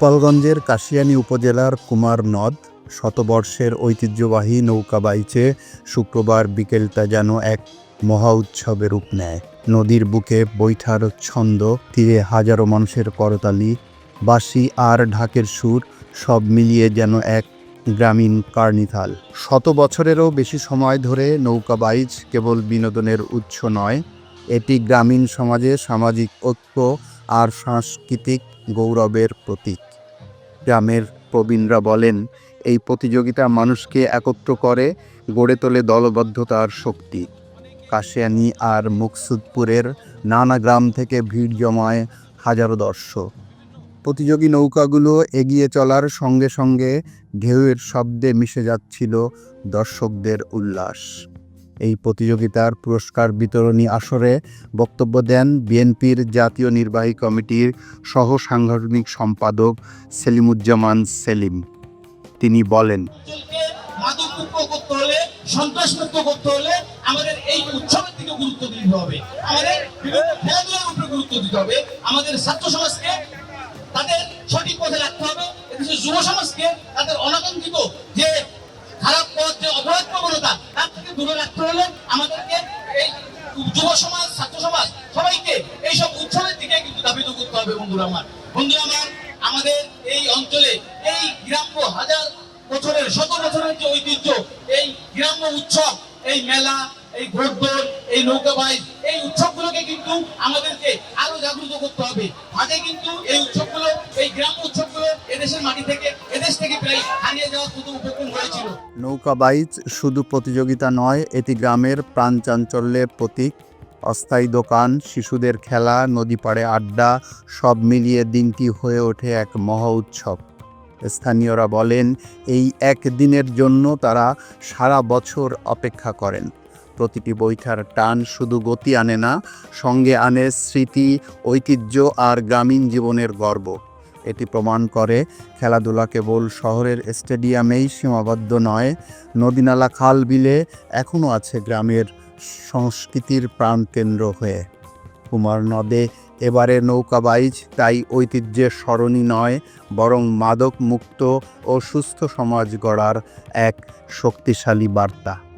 গোপালগঞ্জের কাশিয়ানী উপজেলার কুমার নদ শতবর্ষের ঐতিহ্যবাহী নৌকা বাইচে শুক্রবার বিকেলটা যেন এক মহা উৎসবে রূপ নেয়। নদীর বুকে বৈঠার ছন্দ, তীরে হাজারো মানুষের করতালি, বাঁশি আর ঢাকের সুর সব মিলিয়ে যেন এক গ্রামীণ কার্নিথাল শত বছরেরও বেশি সময় ধরে নৌকা বাইচ কেবল বিনোদনের উৎস নয়, এটি গ্রামীণ সমাজে সামাজিক ঐক্য আর সাংস্কৃতিক গৌরবের প্রতীক। গ্রামের প্রবীণরা বলেন, এই প্রতিযোগিতা মানুষকে একত্র করে গড়ে তোলে দলবদ্ধতার শক্তি। কাশিয়ানি আর মুকসুদপুরের নানা গ্রাম থেকে ভিড় জমায় হাজারো দর্শক। প্রতিযোগী নৌকাগুলো এগিয়ে চলার সঙ্গে সঙ্গে ঢেউয়ের শব্দে মিশে যাচ্ছিল দর্শকদের উল্লাস। এই প্রতিযোগিতার পুরস্কার বিতরণী আসরে বক্তব্য দেন বিএনপির জাতীয় নির্বাহী কমিটির সহ সাংগঠনিক সম্পাদক সেলিমুজ্জামান সেলিম। তিনি বলেন সন্ত্রাসমুক্ত করতে হলে আমাদের এই উৎসবের দিকে গুরুত্ব দিতে হবে আমাদের বিভিন্ন খেলাধুলার উপরে গুরুত্ব দিতে হবে। আমাদের ছাত্র সমাজকে তাদের সঠিক পথে রাখতে হবে। এদেশের যুব সমাজকে তাদের অনাকাঙ্ক্ষিত যে খারাপ পথ যে অপরাধ প্রবণতা, তার থেকে দূরে রাখতে হলে আমাদেরকে এই যুব সমাজ, ছাত্র সমাজ সবাইকে এইসব উৎসবের দিকে কিন্তু ধাবিত করতে হবে, বন্ধুরা আমার। বন্ধুরা আমার, আমাদের এই অঞ্চলে এই গ্রাম্য হাজার বছরের শত বছরের যে ঐতিহ্য, এই গ্রাম্য উৎসব, এই মেলা, এই ঘোড়দৌড় এই নৌকাবাই এই উৎসবগুলোকে কিন্তু আমাদেরকে আরও জাগ্রত করতে হবে। আগে কিন্তু এই উৎসবগুলো এই গ্রাম্য নৌকা বাইচ শুধু প্রতিযোগিতা নয়, এটি গ্রামের প্রাণ চাঞ্চল্যের প্রতীক। অস্থায়ী দোকান, শিশুদের খেলা, নদী পাড়ে আড্ডা, সব মিলিয়ে দিনটি হয়ে ওঠে এক মহা উৎসব। স্থানীয়রা বলেন, এই একদিনের জন্য তারা সারা বছর অপেক্ষা করেন। প্রতিটি বৈঠার টান শুধু গতি আনে না, সঙ্গে আনে স্মৃতি, ঐতিহ্য আর গ্রামীণ জীবনের গর্ব। এটি প্রমাণ করে খেলাধুলা কেবল শহরের স্টেডিয়ামেই সীমাবদ্ধ নয়, নদীনালা খাল বিলে এখনও আছে গ্রামের সংস্কৃতির প্রাণকেন্দ্র হয়ে। কুমার নদে এবারে নৌকা বাইচ, তাই ঐতিহ্যের স্মরণই নয়, বরং মাদক মুক্ত ও সুস্থ সমাজ গড়ার এক শক্তিশালী বার্তা।